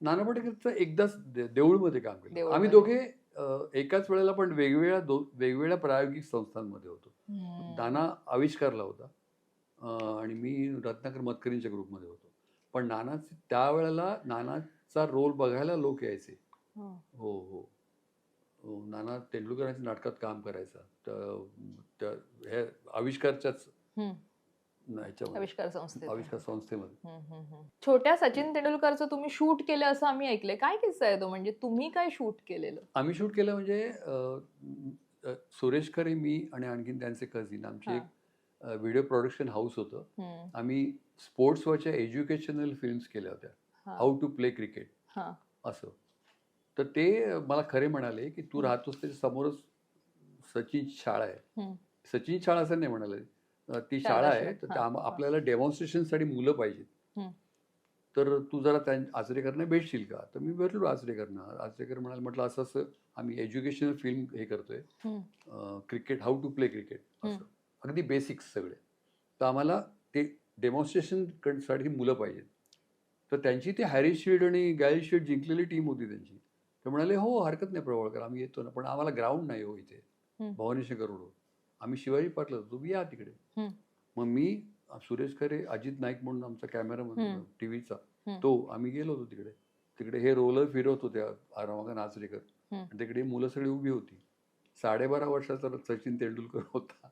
नाना पाटेकरचं एकदाच दे- देऊळमध्ये काम केलं देऊळमध्ये. आम्ही दोघे अं, एकाच वेळेला पण वेगवेगळ्या दो वेगवेगळ्या प्रायोगिक संस्थांमध्ये होतो हम्म. नाना आविष्कारला होता अं, आणि मी रत्नाकर मतकरींच्या ग्रुपमध्ये होतो पण नानाच त्यावेळेला नानाचा रोल बघायला लोक यायचे हो. हो हो हो, नाना तेंडुलकरांच्या नाटकात काम करायचा तर त्या हे आविष्कारच्याच हम्म. आविष्कार संस्थेत. आविष्कार संस्थेमध्ये. छोट्या सचिन तेंडुलकरचं तुम्ही शूट केलं असं आम्ही ऐकलंय. काय किस्सा आहे तो? म्हणजे तुम्ही काय शूट केलेलं? आम्ही शूट केलं म्हणजे सुरेश खरे मी आणि आणखीन त्यांचे कझिन आमची. एक व्हिडिओ प्रोडक्शन हाऊस होतं. आम्ही स्पोर्ट्सवरच्या एज्युकेशनल फिल्म्स केल्या होत्या. How to play cricket. असं. तर ते मला खरे म्हणाले की तू. राहतोस त्याच्या समोरच सचिन शाळा आहे. सचिन शाळा असं नाही म्हणाले. ती शाळा आहे. तर त्या हा. आपल्याला डेमॉन्स्ट्रेशनसाठी मुलं पाहिजेत हं. तर तू जरा त्या आचरेकरनं भेटशील का तर मी भेटलो आचरेकरनं आचरेकर म्हणाले म्हटलं असं असं आम्ही एज्युकेशनल फिल्म हे करतोय हं. Cricket how to play cricket. असं अगदी बेसिक्स सगळे तर आम्हाला ते डेमॉन्स्ट्रेशनसाठी मुलं पाहिजेत तर त्यांची ती हॅरी शील्ड आणि गॅरी शील्ड जिंकलेली टीम होती त्यांची ते म्हणाले हो हरकत नाही प्रवळकर आम्ही येतो ना पण आम्हाला ग्राउंड नाही हो इथे हं. भवानीशंकर रोड आम्ही शिवाजी पाटला होतो या तिकडे. मग मी सुरेश खरे अजित नाईक म्हणून आमचा कॅमेरामन. टी व्हीचा हं. तो आम्ही गेलो होतो तिकडे तिकडे हे रोलर फिरवत होते रमाकांत आचरेकर हं. आणि तिकडे मुलं सगळी उभी होती साडेबारा वर्षाचा सचिन तेंडुलकर होता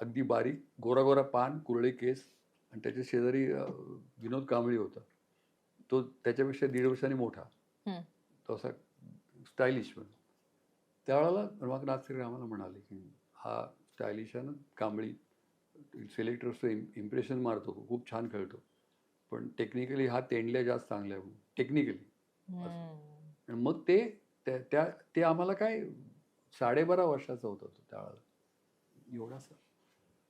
अगदी बारीक गोरा गोरा पान कुरळे केस आणि त्याच्या शेजारी विनोद कांबळी होता तो त्याच्यापेक्षा दीड वर्षांनी मोठा. तो असा स्टायलिश पण त्यावेळेला रमाकांत आचरेकर आम्हाला म्हणाले की हा स्टायलिश आहे ना कांबळी. सिलेक्टर्सचं इम्प्रेशन मारतो खूप छान खेळतो. पण टेक्निकली हा तेंडल्या जास्त चांगल्या आहे. टेक्निकली. आणि मग ते त्या त्या- ते आम्हाला काय साडेबारा वर्षाचा होता तो त्यावेळेला एवढासा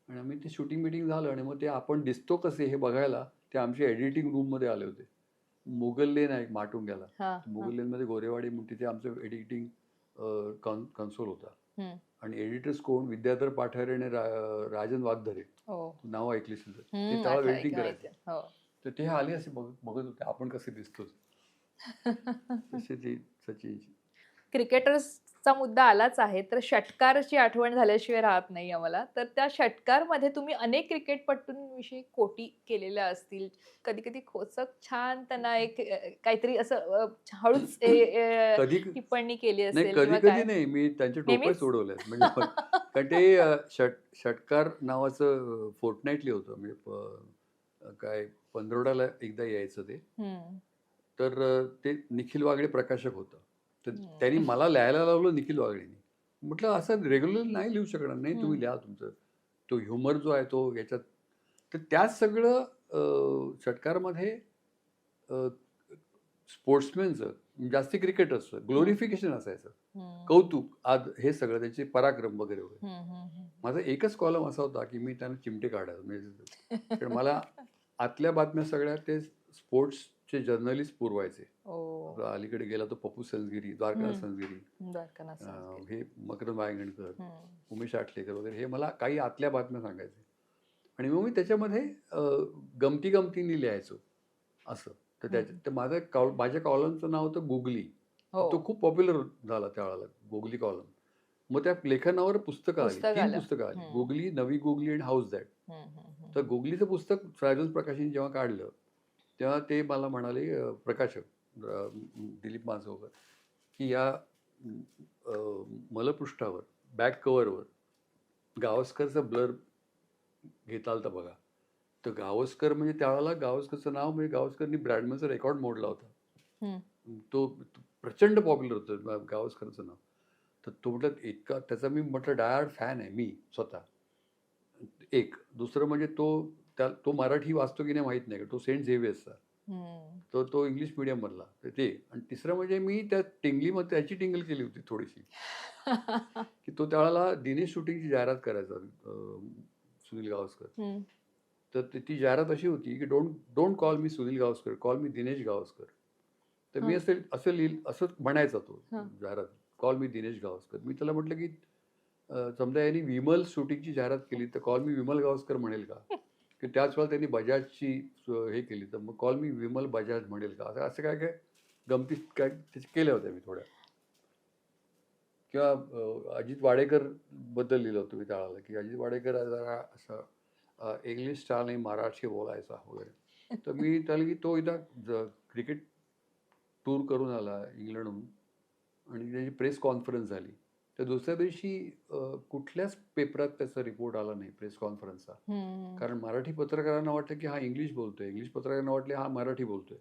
आणि आम्ही ते शूटिंग मिटिंग झालं आणि मग ते आपण दिसतो कसे हे बघायला ते आमच्या एडिटिंग रूममध्ये आले होते. मुघल लेन आहे एक माटुंग्याला. मुघल लेनमध्ये गोरेवाडी म्हणून तिथे आमचं एडिटिंग कन्सोल होता. आणि एडिटर्स कोण? विद्याधर पाठारे आणि राजन वागधरे. हो. नाव ऐकलीस तर. ते आठवलं, एडिटिंग ऐकलं, करायचे. ऐकलं. हो. तर ते आले असे बघ बघत होते. आपण कसे दिसतो तसे ते सचिनची. क्रिकेटर्सचा मुद्दा आलाच आहे तर षटकारची आठवण झाल्याशिवाय राहत नाही आम्हाला. तर त्या षटकारमध्ये तुम्ही अनेक क्रिकेटपटूंविषयी कोटी केलेल्या असतील. कधी कधी खोचक छान त्यांना एक काहीतरी असं हळूच टिप्पणी केली असेल कधी कधी नाही. मी त्यांचे टोपे? सोडवले म्हणजे कारण ते षट षटकार नावाचं फोर्टनाईटली होतं. म्हणजे काय पंधरवड्याला एकदा यायचं ते. तर ते निखिल वागडे प्रकाशक होतं. तर हम्म. त्यांनी मला लिहायला लावलं निखिल वागडेनी म्हटलं असं रेग्युलर नाही लिहू शकणार नाही तुम्ही. लिहा तुमचं. तो ह्युमर जो आहे तो याच्यात. तर त्याच सगळं षटकारमध्ये स्पोर्ट्समॅनचं जास्ती क्रिकेटर्सचं ग्लोरिफिकेशन असायचं. कौतुक आज हे सगळं त्यांचे पराक्रम वगैरे वगैरे. माझा एकच कॉलम असा होता की मी त्यांना चिमटे काढायचो. म्हणजे मला आतल्या बातम्या सगळ्या ते स्पोर्ट्सचे जर्नलिस्ट पुरवायचे. आपला अलीकडे गेला तो पप्पू सनगिरी द्वारकानाथ सांगते. हे मकरंद वायगणकर उमेश आटलेकर वगैरे हे मला काही आतल्या बातम्या सांगायचे. आणि मग मी त्याच्यामध्ये गमती गमतीने लिहायचो. असं. तर त्याच्या हम्म. तर माझं कॉल माझ्या कॉलमचं नाव होतं गुगली. हो. तो खूप पॉप्युलर झाला त्यावेळेला गोगली कॉलम. मग त्या लेखनावर पुस्तकं आली तीन. पुस्तकं आली. गोगली नवी गोगली आणि हाऊस दॅट. तर गोगलीचं पुस्तक राजन प्रकाशने जेव्हा काढलं तेव्हा ते मला म्हणाले प्रकाशक दिलीप माजगावकर की या मलपृष्ठावर बॅक कव्हरवर गावस्करचं ब्लर घेता आलं बघा. तर गावस्कर म्हणजे त्यावेळेला गावस्करचं नाव म्हणजे गावस्करनी ब्रॅडमनचा रेकॉर्ड मोडला होता. तो प्रचंड पॉप्युलर होतं गावस्करचं नाव. तर तो म्हटलं इतका त्याचा मी म्हटलं डायहार्ड फॅन आहे मी स्वतः. एक. दुसरं म्हणजे तो त्या तो मराठी वाचतो की नाही माहीत नाही तो सेंट झेवियर्सचा हम्म. तो तो इंग्लिश मिडियममधला तर ते आणि तिसरं म्हणजे मी त्या टिंगलीमध्ये त्याची टिंगल केली होती थोडीशी की तो त्यावेळेला दिनेश शूटिंगची जाहिरात करायचा सुनील गावस्कर. तर ती- जाहिरात अशी होती की don't don't call me Sunil Gavaskar call me Dinesh Gavaskar तर मी. असं असं लिहिल असं म्हणायचा तो. जाहिरात कॉल मी दिनेश गावस्कर मी त्याला म्हटलं की समजा यांनी विमल शूटिंगची जाहिरात केली तर कॉल मी विमल गावस्कर म्हणेल का की त्याच वेळेला त्यांनी बजाजची हे केली. तर मग कॉल मी विमल बजाज म्हणेल का? असं असं काय काय गमती काय त्याच्या केल्या होत्या मी थोड्या. किंवा अजित वाडेकरबद्दल लिहिलं होतं मी त्यावेळेला की अजित वाडेकर जरा असं इंग्लिश आणि मराठी बोलायचा वगैरे. तर मी त्याला की तो एकदा क्रिकेट टूर करून आला इंग्लंडहून. आणि त्याची प्रेस कॉन्फरन्स झाली. तर दुसऱ्या दिवशी कुठल्याच पेपरात त्याचा रिपोर्ट आला नाही प्रेस कॉन्फरन्सचा. कारण मराठी पत्रकारांना वाटतं की हा इंग्लिश बोलतोय. इंग्लिश पत्रकारांना वाटले हा मराठी बोलतोय.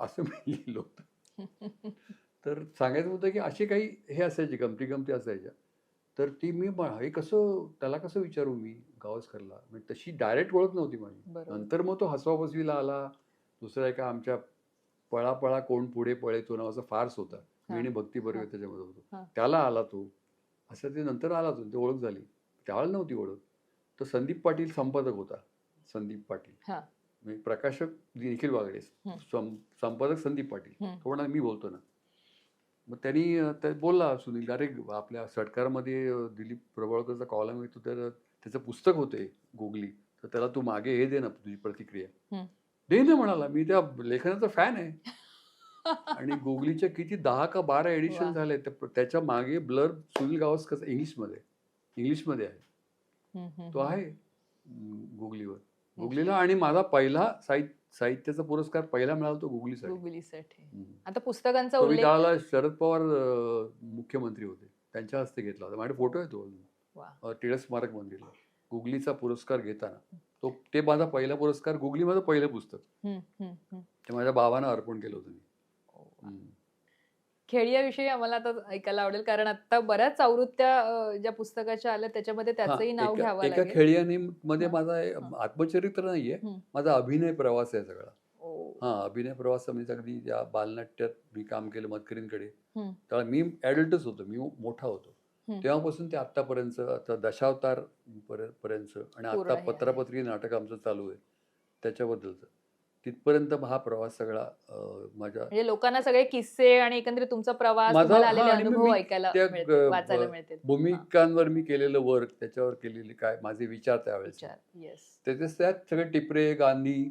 असं मी लिहिलं होतं. तर सांगायचं होतं की असे काही हे असायचे गमती गमती असायच्या. तर ती मी हे कसं त्याला कसं विचारू मी? गावस्करला. म्हणजे तशी डायरेक्ट ओळख नव्हती माझी. नंतर मग तो हसवा बसवीला आला. दुसरा एका आमच्या पळा पळा कोण पुढे पळे तो नावाचा फार्स होता. मी आणि भक्ती बर्वे हा. त्याच्यामध्ये. होतो. त्याला आला तो. असं ते नंतर आला तो. ते ओळख झाली. त्यावेळेला नव्हती ओळख. तर संदीप पाटील संपादक होता. संदीप पाटील. म्हणजे प्रकाशक निखिल वागडे. संपादक संदीप पाटील. तो म्हणा मी बोलतो ना. मग त्यांनी त्या बोलला सुनील अरे आपल्या सटकारमध्ये दिलीप प्रभावळकरचा कॉलम येतो तर त्याचं पुस्तक होते गुगली तर त्याला तू मागे हे दे ना तुझी प्रतिक्रिया. दे ना म्हणाला. मी त्या लेखनाचा फॅन आहे. आणि गुगलीच्या किती दहा का बारा. एडिशन झाले त्याच्यामागे ब्लर सुनील गावस्कर इंग्लिशमध्ये इंग्लिशमध्ये आहे. तो. आहे गुगलीवर गुगलीला आणि माझा पहिला साहित्य साहित्याचा पुरस्कार पहिला मिळाला तो गुगलीसाठी. आता पुस्तकांचा उल्लेख शरद पवार मुख्यमंत्री होते. त्यांच्या हस्ते घेतला होता. माझे फोटो आहे तो टिळक स्मारक मंदिरला. गुगलीचा पुरस्कार घेताना. तो ते माझा पहिला पुरस्कार गुगली माझं पहिलं पुस्तक. ते माझ्या बाबांना अर्पण केलं होतं मी. खेडियाविषयी आम्हाला आता ऐकायला आवडेल कारण आता बऱ्याच आवृत्त्या ज्या पुस्तकाच्या आल्या त्याच्यामध्ये त्याचंही नाव घ्यावं एका खेळियाने मध्ये माझा. आत्मचरित्र नाहीये. माझा अभिनय प्रवास आहे सगळा. हा अभिनय प्रवास म्हणजे अगदी त्या बालनाट्यात मी काम केलं मतकरींकडे. तेव्हा मी ॲडल्टच होतो मी मोठा होतो. तेव्हापासून ते आत्तापर्यंत आता दशावतार पर्य- पर्यंत आणि आता. पत्रापत्री नाटक आमचं चालू आहे त्याच्याबद्दलचं तिथपर्यंत हा प्रवास सगळा अं, माझ्या म्हणजे लोकांना सगळे किस्से आणि एकंदरीत तुमचा प्रवास माझा- तुम्हाला हा, आलेले आणि अनुभव मी ऐकायला त्या मिळतील, ग- वाचायला ब- मिळतील. भूमिकांवर मी केलेलं वर्क त्याच्यावर केलेले काय माझे विचार त्यावेळेस. येस त्याच्यात त्यात सगळे टिपरे गांधी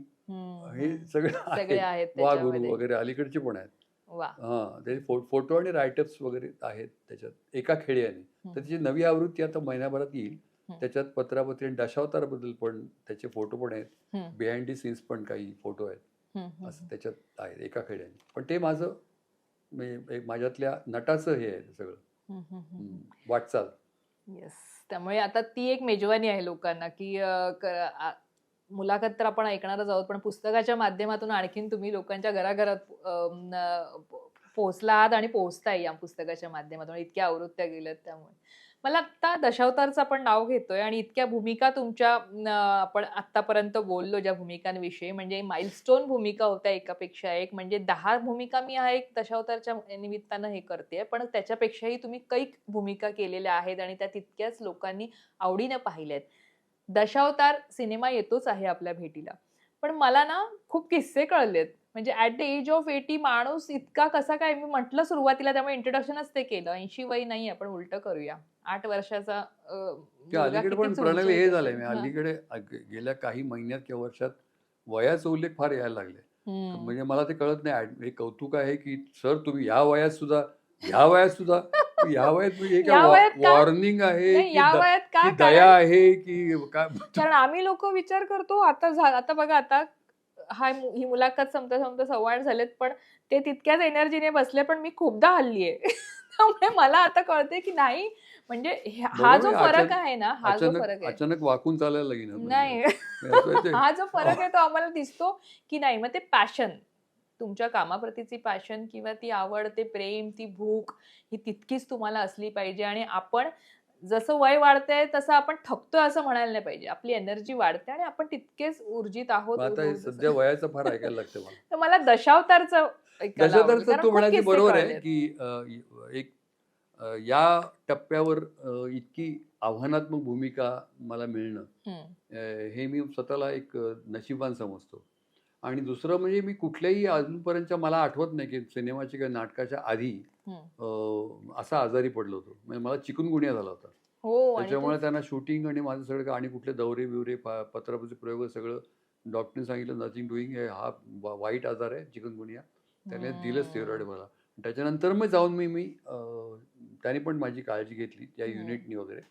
हे सगळं सगळे आहे आहेत वा त्याच्यामध्ये. गुरु वगैरे अलीकडचे पण आहेत. वा. हा त्याचे फो- फोटो आणि रायटअप्स वगैरे आहेत त्याच्यात. एका खेड्याने. तर त्याची नवी आवृत्ती आता महिन्याभरात येईल. त्याच्यात पत्रापत्री दशावताराबद्दल पण त्याचे फोटो पण आहेत. बिहाइंड दी सीन्स पण काही फोटो आहेत. असं त्याच्यात आहेत एका खेड्याने. पण ते माझं माझ्यातल्या नटाचं हे आहे सगळं. वाटचाल. येस त्यामुळे आता ती एक मेजवानी आहे लोकांना की मुलाखत तर आपण ऐकणारच आहोत पण पुस्तकाच्या माध्यमातून आणखीन तुम्ही लोकांच्या घराघरात पोहोचला आहात आणि पोहोचताय या पुस्तकाच्या माध्यमातून. इतक्या आवृत्त्या गेल्यात त्यामुळे. मला आत्ता दशावतारचं आपण नाव घेतोय आणि इतक्या भूमिका तुमच्या आपण आत्तापर्यंत बोललो ज्या भूमिकांविषयी म्हणजे माइलस्टोन भूमिका होत्या एकापेक्षा एक म्हणजे दहा भूमिका मी हा एक दशावतारच्या निमित्तानं हे करते पण त्याच्यापेक्षाही तुम्ही कैक भूमिका केलेल्या आहेत आणि त्या तितक्याच लोकांनी आवडीनं पाहिल्यात. दशावतार सिनेमा येतोच आहे आपल्या भेटीला. पण मला ना खूप किस्से कळलेत. म्हणजे at the age of eighty माणूस इतका कसा काय मी म्हटलं सुरुवातीला त्यामुळे इंट्रोडक्शनच ते केलं. ऐंशी वय नाही आपण उलटं करूया. आठ वर्षाचा अलीकडे पण प्रणाली हे. झालंय मी. अलीकडे गेल्या काही महिन्यात किंवा वर्षात वयाचा उल्लेख फार यायला लागले. म्हणजे मला ते कळत नाही हे कौतुक आहे की सर तुम्ही या वयात सुद्धा ह्या वयात सुद्धा या वयात म्हणजे या? वॉर्निंग आहे या दया आहे की काय कारण आम्ही लोक विचार करतो आता आता बघा आता हा ही मुलाखत संपता सव्वा आठ झालेत पण ते तितक्याच एनर्जीने बसले पण मी खूपदा हल्ली आहे त्यामुळे मला आता कळते की नाही म्हणजे हे- जो फरक आहे ना हा जो फरक आहे. अचानक वाकून चालायला लागेल ना नाही. हा जो फरक आहे तो आम्हाला दिसतो की नाही. मग ते पॅशन तुमच्या कामाप्रतीची पॅशन किंवा ती आवड ते प्रेम ती भूक ही तितकीच तुम्हाला असली पाहिजे आणि आपण जसं वय वाढतंय तसं आपण थकतोय असं म्हणायला नाही पाहिजे. आपली एनर्जी वाढते आणि आपण तितकेच ऊर्जित आहोत सध्या वयाचं फार ऐकायला लागतं मला. तर मला दशावतारचं दशावतारचं तू म्हणायची बरोबर आहे. की एक या टप्प्यावर इतकी आव्हानात्मक भूमिका मला मिळणं हे. मी स्वतःला एक नशिबान समजतो. आणि दुसरं म्हणजे मी कुठल्याही अजूनपर्यंतच्या मला आठवत नाही की सिनेमाच्या किंवा नाटकाच्या आधी असा आजारी पडलो होतो. म्हणजे मला चिकनगुनिया झाला होता. हो त्याच्यामुळे त्यांना शूटिंग आणि माझं सगळं आणि कुठले दौरे बिवरे पा- पत्राचे प्रयोग सगळं डॉक्टरने सांगितलं नथिंग डुईंग हे हा वाईट आजार आहे चिकनगुनिया त्याने दिलं स्टेरॉइड. मला. त्याच्यानंतर मग जाऊन मी मी त्याने पण माझी काळजी घेतली त्या हम्म. युनिटनी वगैरे